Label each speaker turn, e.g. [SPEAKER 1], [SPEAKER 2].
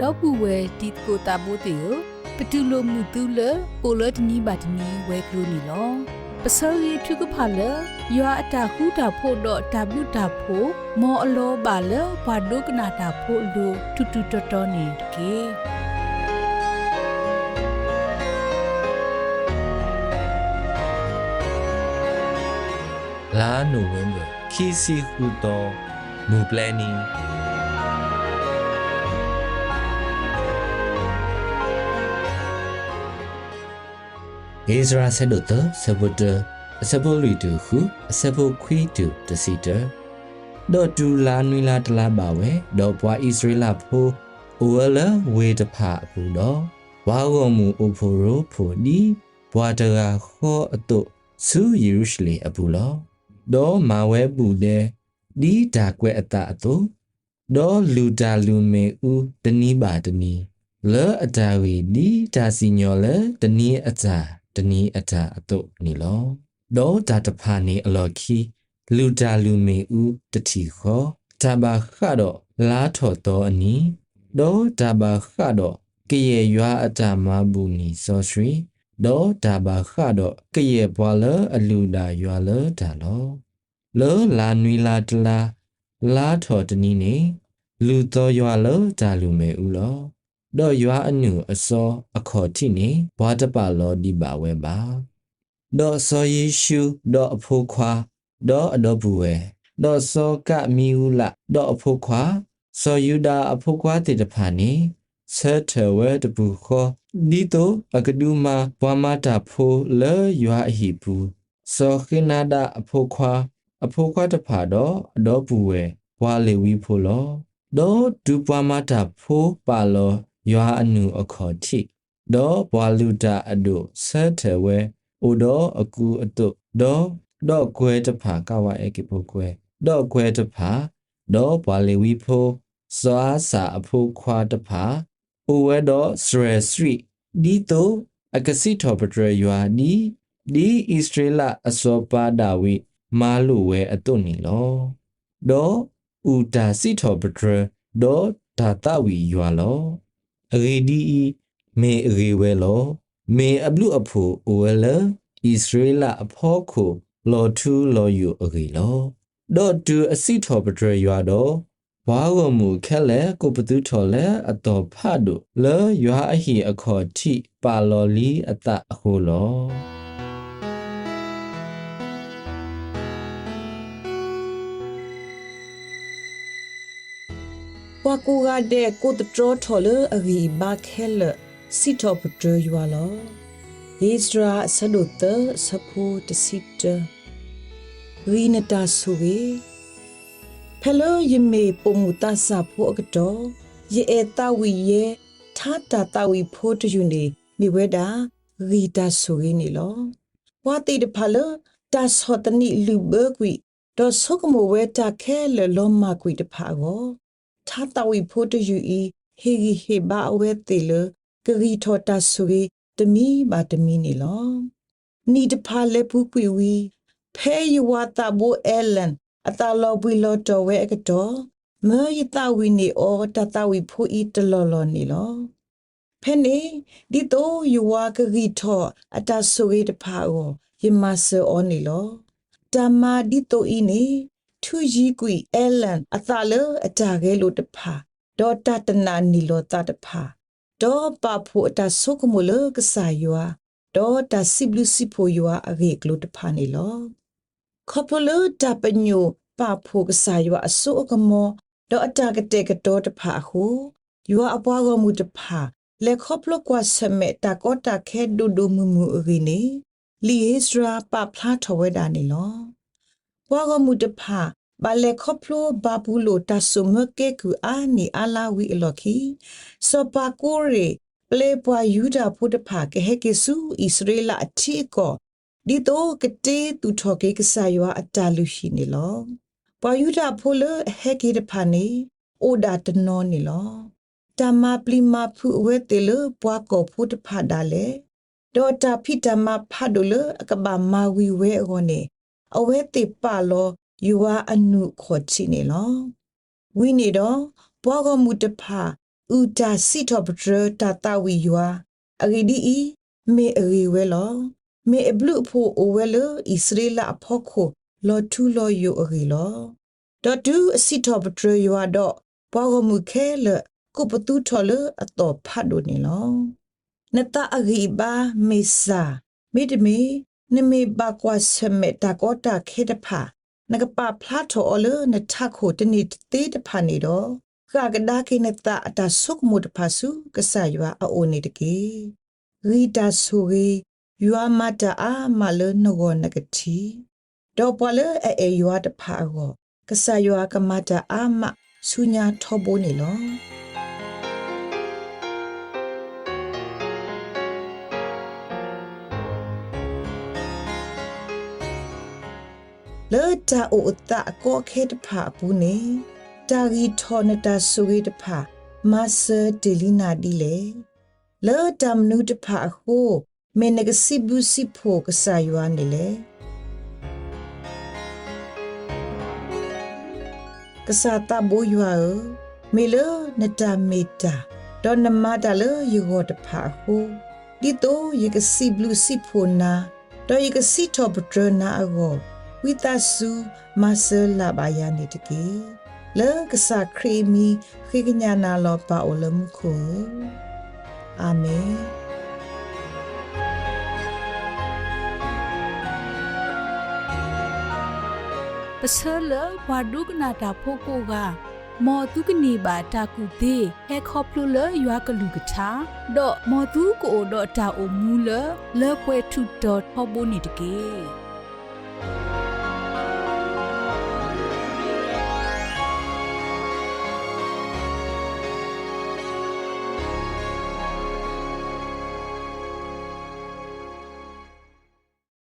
[SPEAKER 1] ဒေါပူဝဲဒီကိုတာဘိုတေယပတူလိုမူတူလကိုလတနီဘာတနီဝဲကလူနီလောပစောရီထုကဖာလယွာအတာဟူတာဖို့တော့တဘလူတာဖို့မောအလောပါလဘာဒုကနာတာဖို့လူတူတူတော်တော်နေကေ
[SPEAKER 2] လာနိုဝင်ဘာခီစီဟူတော့မူပလန်နီ
[SPEAKER 3] ဣဇရာဆက်တို့တဆဘတ်အဆဘလီတူဟုအဆဘခွီတူတစီတဒေါ်တူလာနွီလာတလာပါဝဲဒေါ်ပွားဣသရေလဖိုးအိုဝလဝေတဖဘူတော့ဝါဂောမူအိုဖိုရိုဖိုဒီဘွာတရာခောအတုဆူယေရုရှလေအဘူလောဒေါ်မာဝဲပူတဲ့ဒီဒါကွဲအတအတုဒေါ်လူတာလူမေဦးတနီးပါတနီးလောအတာဝီဒီဒါစီညောလေတနီးအတာ တနီးအတာအတုနီလောဒေါ်ဒါတဖာနေအလော်ခီလူတာလူမေဦးတတိခောတဘာခါတော့လာထော်တော်အနီဒေါ်တဘာခါတော့ကရေရွာအတာမဘူးနီစောရွှေဒေါ်တဘာခါတော့ကရေဘွာလအလူတာရွာလတာလောလောလာနွီလာတလာလာထော်တနီနေလူတော်ရွာလောတာလူမေဦးလော တော့ရွာအနုအစောအခေါ်တိနေဘွာတပလောဒီပါဝဲပါတော့စောယေရှုတော့အဖိုးခွာတော့အတော့ဘူးဝဲတော့စောကမီဟုလတော့အဖို့ခွာစောယူဒာအဖို့ခွာတေတဖာနေဆဲထဝဲတပူခောဒီတိုအကဒူမာဘွာမတာဖိုလေယွာအဟိပူစောခိနာဒအဖို့ခွာအဖို့ခွာတဖာတော့အတော့ဘူးဝဲဘွာလေဝီဖိုလောတော့ဒူဘွာမတာဖိုပါလော ယွာအနုအခေါ်တိတော့ဘွာလူတာအဒုဆဲထဝဲအိုတော့အကူအတုတော့တော့ကွဲတဖာကဝအဲကိပိုကွဲတော့ကွဲတဖာတော့ဘွာလေဝီဖိုဇွာစာအဖိုးခွာတဖာအိုဝဲတော့စရစရီဒီတိုအကစီထောပထရယွာဒီဒီဣစရေလအစောပါဒဝိမာလူဝဲအတုနီလောတော့ဥတာစီထောပထရတော့ဒါတဝီယွာလော အဂေဒီမေအဂေဝဲလောမေအဘလူအဖိုအိုဝဲလဣစရေလအဖောခုလော်ထူလော်ယူအဂီလောဒေါ်တူအစီထော်ပဒရရွာတော့ဝါဝမူခဲလေကိုပတူထော်လေအတော်ဖတ်တို့လေရွာအဟီအခေါ်တိပါလော်လီအတအဟုလော
[SPEAKER 4] wa ku ga de ko t tro thol a gi ba khel si to putro ywa lo Isra sadut sapu t sit ri na ta su ge phelo yime pomu ta sa pho ga do ye e ta wi ye tha ta ta wi pho t yu ne mi we da ri ta su ge ni lo wa ti de phalo ta so t ni lu be kwi do so ko mo we ta khe le lo ma kwi de pha go ထာတ ဝိဖို့တယူဤဟေဂီဟေဘာအဝဲတေလဂရီထောတာဆူရီတမီဘာတမီနေလောနီတဖာလေပူကွီဝီဖဲယဝတာဘူအဲလန်အတာလောဘီလောတော်ဝဲအကတော်မေယတာဝီနေအောတတဝီဖိုဤတလောလောနေလောဖဲနေဒီတိုယဝဂရီထောအတာဆူရီတဖာကိုယမဆောအောနေလောတမဒီတိုဤနေ ထူကြီးကွီအဲလန်အသာလအတာကဲလို့တဖာဒေါ်တတနာနီလောတတဖာဒေါ်ပဖို့အတာဆုကမလကဆာယွာဒေါ်တစီဘလူစီဖိုယွာအဂေကလို့တဖာနေလောခေါပလတပညိုပဖို့ကဆာယွာအဆုကမောဒေါ်အတာကတဲ့ကတော်တဖာဟုယွာအပွားကမှုတဖာလေခေါပလကွာဆမေတာကောတာခဲဒူဒူမူမူအဂေနေလီဟေစရာပပလာထဝဲတာနေလော ဘွားကမှုတဖာဘာလေခေါပလိုဘာဘူးလိုတဆုမကေကူအာနီအလာဝီအလော်ခီစောပါကိုရေပလေပွားယူဒာဖုတဖာကဟေကေဆူဣစရေလအတီကိုဒီတော့ကတေသူထော်ကေကဆာယောအတာလူရှိနေလောပွားယူဒာဖိုလဟေကေတဖာနေအိုဒါတနောနေလောတမပလီမဖူဝဲတေလပွားကောဖုတဖာဒါလေဒေါ်တာဖိတမဖတ်ဒလအကဘာမာဝီဝဲအောနေ အဝဲတေပါလောယူဝါအနုခေါ်ချီနေလောဝိနေတော့ဘောကမှုတဖာဥတာစီတော်ပဒရတာတာဝီယွာအဂီဒီအီမေအဂီဝဲလောမေအဘလူဖို့အိုဝဲလဣစရေလအဖို့ခိုလောထူလောယိုအဂီလောဒေါ်တူအစီတော်ပဒရယွာတော့ဘောဂမှုခဲလကုပတူထော်လအတော်ဖတ်လို့နေလောနတအဂီဘာမေစာမေတမေ နမေဘာကွာဆမေတာကောတာခေတဖာနကပဖလာထော်လနထခိုတနိတေးတဖာနေတော့ခကဒါကိနတအတဆုကမှုတဖာစုကဆာယွာအိုနေတကေရီတာဆူရီယွာမတာအာမလနဂောနဂတိတော့ပလအဲအဲယွာတဖာကိုကဆာယွာကမတာအာမဆုညာထောဘိုးနေလော လေတာအိုတာကိုခေတဖာဘူးနေတာဂီထောနတာဆူဂီတဖာမဆာဒေလီနာဒီလေလေတမ်နုတဖာဟိုမေနဂစီဘူးစီဖိုကဆာယွာနေလေကဆာတာဘူယွာမေလနတာမေတာဒေါ်နမတာလေယေဂောတဖာဟိုဒီတိုယေကစီဘလူးစီဖိုနာဒေါ်ယေကစီထောပဒရနာအဂော ဝိတဆုမဆလာဘာယာနေတကေလေကစားခရီမီခိကညာနာလောပါအိုလမှုခိုအာမင်
[SPEAKER 1] ပစလဝါဒုကနာတာဖိုကိုကမောတုကနေပါတာကူသေးဟဲခေါပလူလရွာကလူကချာဒေါ်မောတုကိုဒေါ်တာအိုမူလလေပွဲထုဒေါ်ဟောဘိုနီတကေ